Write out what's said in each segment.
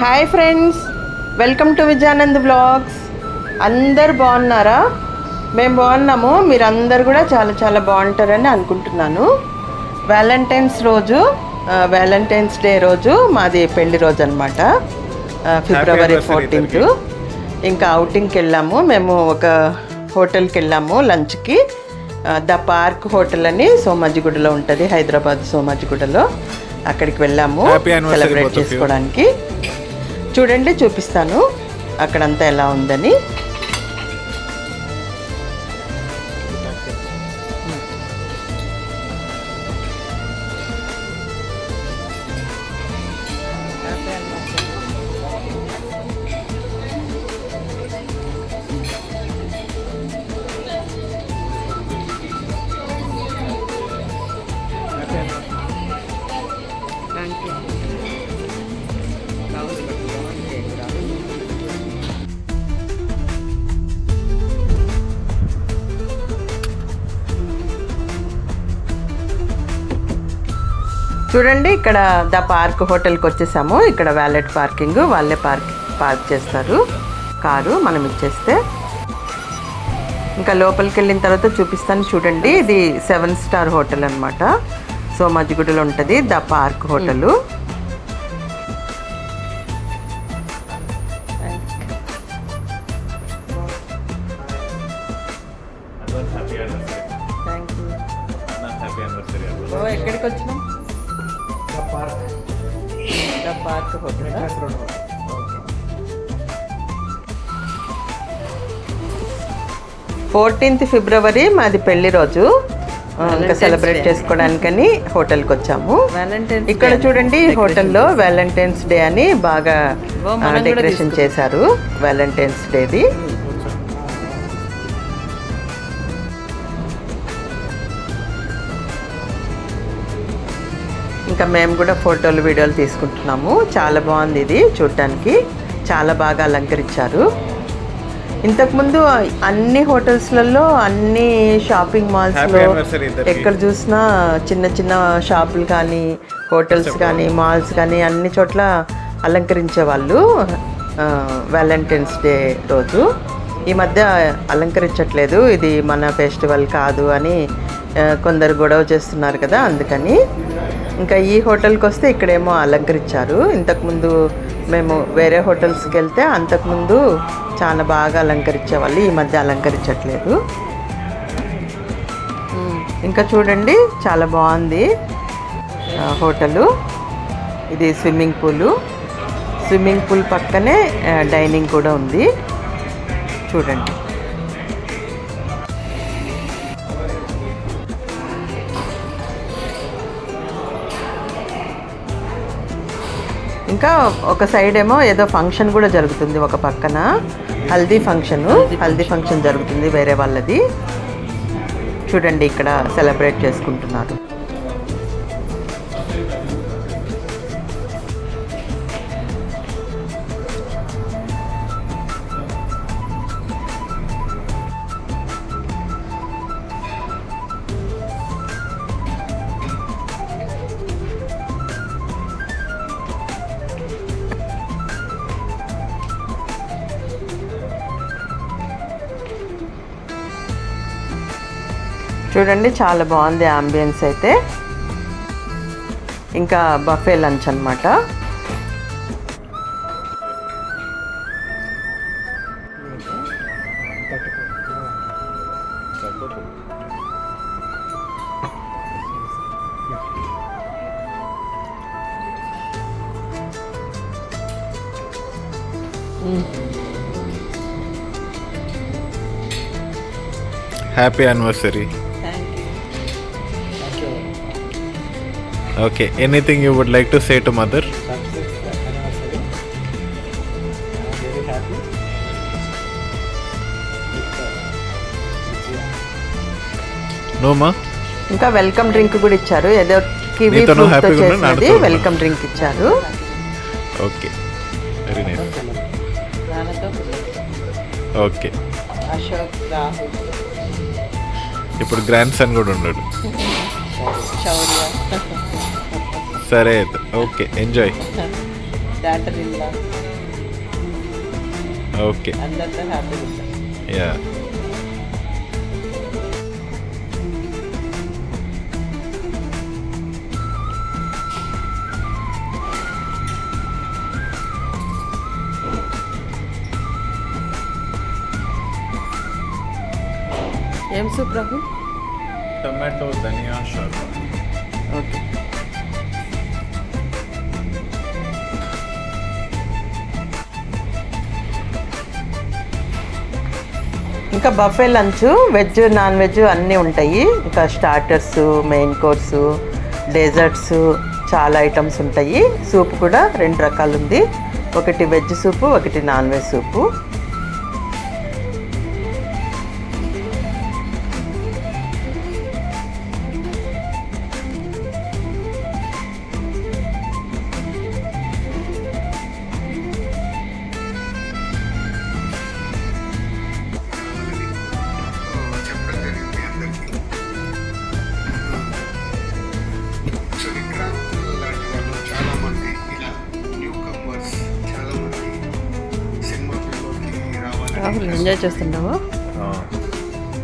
Hi friends welcome to Vijayanand blogs అందరు బాగున్నారా? మేము బాగున్నాము. మీరు అందరు కూడా చాలా చాలా బాగుంటారని అనుకుంటున్నాను. వ్యాలంటైన్స్ రోజు వ్యాలంటైన్స్ డే రోజు మాది పెళ్ళి రోజు అనమాట ఫిబ్రవరి ఫోర్టీన్త్ ఇంకా అవుటింగ్కి వెళ్ళాము మేము ఒక హోటల్కి వెళ్ళాము లంచ్కి. ద పార్క్ హోటల్ అని సోమాజిగూడలో ఉంటుంది హైదరాబాద్ సోమాజిగూడలో అక్కడికి వెళ్ళాము. సెలబ్రేట్. చేసుకోవడానికి. చూడండి చూపిస్తాను. అక్కడంతా ఎలా ఉందని. చూడండి ఇక్కడ ద పార్క్ హోటల్కి వచ్చేసాము. ఇక్కడ వ్యాలెట్ పార్కింగ్ వాళ్ళే పార్క్ పార్క్ చేస్తారు. కారు మనం ఇచ్చేస్తే. ఇంకా లోపలికి వెళ్ళిన తర్వాత చూపిస్తాను చూడండి ఇది సెవెన్ స్టార్ హోటల్ అనమాట సో మజ్జిగుడిలో ఉంటుంది the Park hotel. Fourteenth February మాది పెళ్ళి రోజు. ఇంకా సెలబ్రేట్ చేసుకోవడానికని హోటల్కి వచ్చాము. ఇక్కడ చూడండి హోటల్లో వ్యాలంటైన్స్ డే అని బాగా డెకరేషన్ చేశారు వ్యాలంటైన్స్ డేది ఇంకా మేము కూడా ఫోటోలు వీడియోలు తీసుకుంటున్నాము. చాలా బాగుంది ఇది చూడటానికి చాలా బాగా అలంకరించారు. ఇంతకుముందు అన్ని హోటల్స్లలో అన్ని షాపింగ్ మాల్స్లో. ఎక్కడ చూసినా చిన్న చిన్న షాపులు కానీ హోటల్స్ కానీ మాల్స్ కానీ అన్ని చోట్ల అలంకరించే వాళ్ళు వ్యాలంటైన్స్ డే రోజు. ఈ మధ్య అలంకరించట్లేదు ఇది మన ఫెస్టివల్ కాదు అని కొందరు గొడవ చేస్తున్నారు కదా అందుకని. ఇంకా ఈ హోటల్కి వస్తే ఇక్కడేమో అలంకరించారు. ఇంతకుముందు మేము వేరే హోటల్స్కి వెళ్తే అంతకుముందు చాలా బాగా అలంకరించేవాళ్ళు ఈ మధ్య అలంకరించట్లేదు. ఇంకా చూడండి చాలా బాగుంది. హోటలు. ఇది స్విమ్మింగ్ పూలు. స్విమ్మింగ్ పూల్ పక్కనే డైనింగ్ కూడా ఉంది. చూడండి. ఇంకా ఒక సైడ్ ఏమో ఏదో ఫంక్షన్ కూడా జరుగుతుంది ఒక పక్కన. హల్దీ ఫంక్షన్ హల్దీ ఫంక్షన్ జరుగుతుంది వేరే వాళ్ళది. చూడండి ఇక్కడ సెలబ్రేట్ చేసుకుంటున్నారు. చూడండి చాలా బాగుంది అంబియన్స్ అయితే. ఇంకా బఫే లంచ్ అన్నమాట. Happy anniversary okay anything you would like to say to mother నోమా ఇంకా వెల్కమ్ డ్రింక్ కూడా ఇచ్చారు. ఏదో కివీ నీతోనూ ఫ్రూట్తో happy గా ఉన్నా, చేసినది నాన్నతో ఉన్నా. వెల్కమ్ డ్రింక్ ఇచ్చారు. ఓకే వెరీ నైస్ ఓకే ఇప్పుడు గ్రాండ్ సన్ కూడా ఉన్నాడు. శౌర్య సరే అయితే ఓకే ఎంజాయ్ డాటర్ ఇల్లా ఓకే అందరితో హ్యాపీగా ఉంటాం యా ఏం సూప్ రాహుల్ టొమాటో ధనియా షార్ట్ ఓకే. ఇంకా buffet lunch veg non veg అన్నీ ఉంటాయి. ఇంకా స్టార్టర్స్ మెయిన్ కోర్సు డెజర్ట్స్ చాలా ఐటమ్స్ ఉంటాయి. సూప్ కూడా రెండు రకాలు ఉంది ఒకటి వెజ్ సూపు ఒకటి నాన్ వెజ్ సూపు ఎంజాయ్ చేస్తున్నావా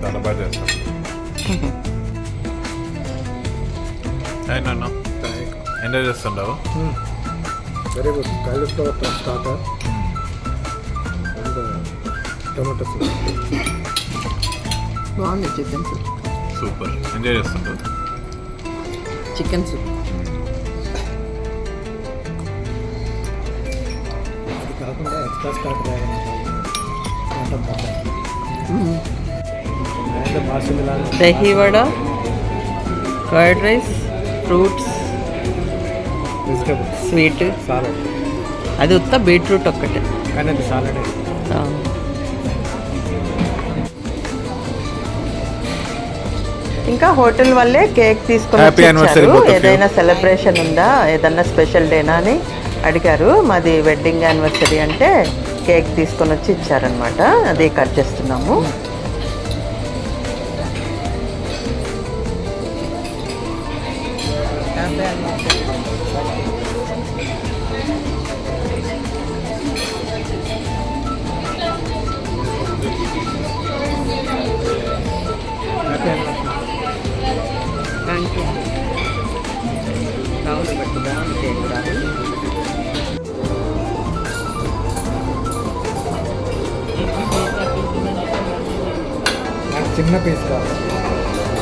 చాలా బాగా చేస్తాం. హాయ్ నాన్న. Enjoy చేస్తుండవు very good. Cauliflower starter. Tomato soup. బాగుంది చికెన్ సూప్. సూపర్. ఎంజాయ్ చేస్తుంటావు? Chicken soup. కాకుండా extra starter dahi vada curd rice fruits vegetables sweet. Salad అది ఉత్త బీట్రూట్ ఒక్కటే. కానీ అది సాలడ్ ఇంకా హోటల్ వల్లే కేక్ తీసుకొని. ఏదైనా సెలబ్రేషన్ ఉందా? ఏదన్నా స్పెషల్ డేనా అని అడిగారు. మాది వెడ్డింగ్ యానివర్సరీ అంటే కేక్ తీసుకొని వచ్చి ఇచ్చారనమాట అదే కట్ చేస్తున్నాము. చిన్న పీస్ కావాలి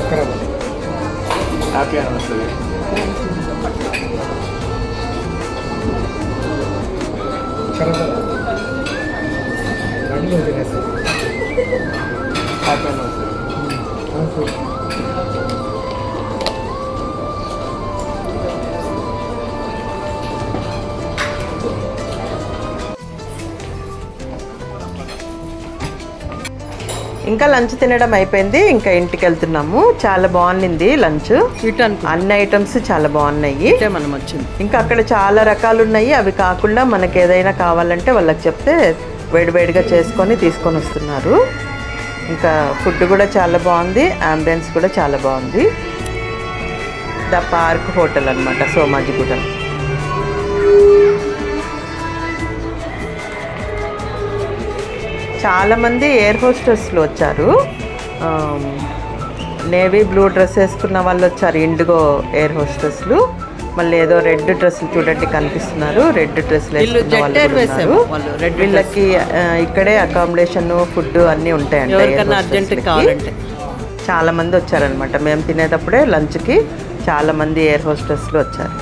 అక్కడ హ్యాపీ అనిపిస్తుంది అక్కడ రెండు హ్యాపీ అనిపిస్తుంది ఇంకా లంచ్ తినడం అయిపోయింది. ఇంకా ఇంటికి వెళ్తున్నాము చాలా బాగుంది లంచ్. అన్ని ఐటమ్స్ చాలా బాగున్నాయి. మనం వచ్చింది? ఇంకా అక్కడ చాలా రకాలు ఉన్నాయి అవి కాకుండా మనకి ఏదైనా కావాలంటే వాళ్ళకి చెప్తే వేడివేడిగా చేసుకొని తీసుకొని వస్తున్నారు. ఇంకా ఫుడ్ కూడా చాలా బాగుంది. అంబియన్స్ కూడా చాలా బాగుంది. ద పార్క్ హోటల్ అనమాట సోమాజిగూడెం. చాలామంది ఎయిర్ హోస్టెస్లు వచ్చారు. నేవీ బ్లూ డ్రెస్ వేసుకున్న వాళ్ళు వచ్చారు ఇండిగో ఎయిర్ హోస్టెస్లు. మళ్ళీ ఏదో రెడ్ డ్రెస్సులు చూడండి కనిపిస్తున్నారు. రెడ్ డ్రెస్సులు వేసుకున్న వాళ్ళు. వీళ్ళకి ఇక్కడే అకామిడేషన్ ఫుడ్ అన్నీ ఉంటాయండి. చాలా మంది వచ్చారనమాట మేము తినేటప్పుడే లంచ్కి చాలా మంది ఎయిర్ హోస్టెస్లు వచ్చారు.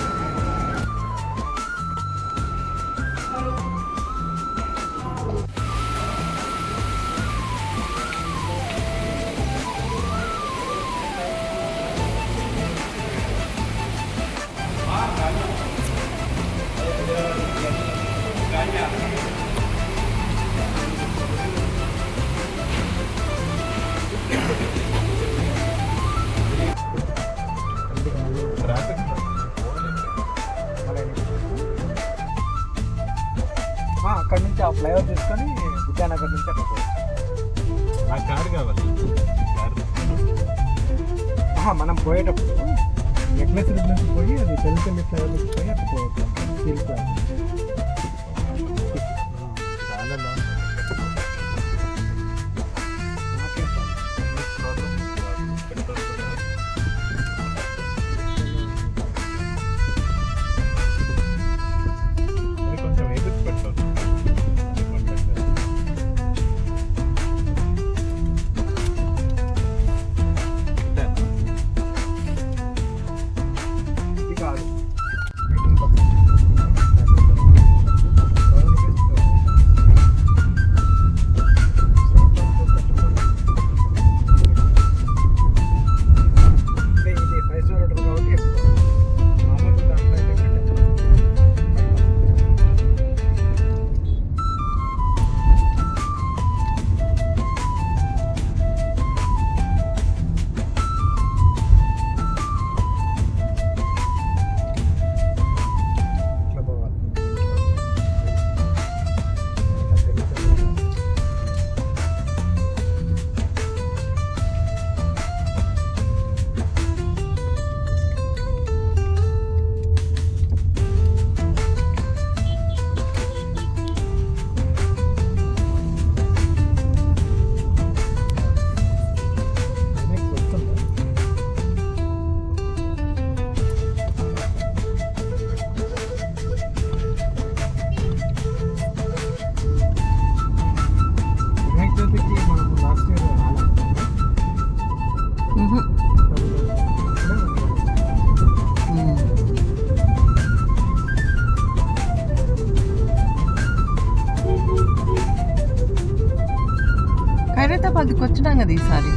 ఖైరతాబాద్కి వచ్చినాం కదా ఈసారి.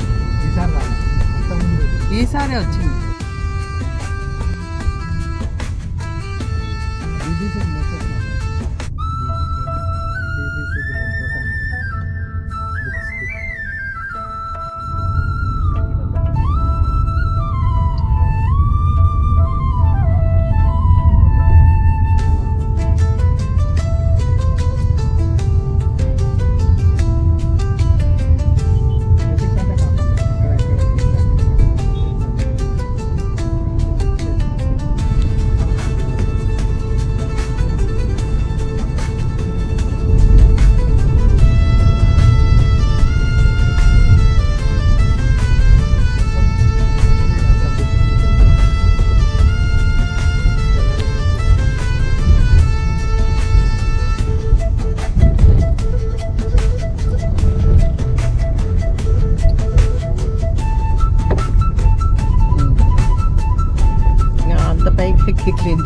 ఈసారి వచ్చింది. ఇంకా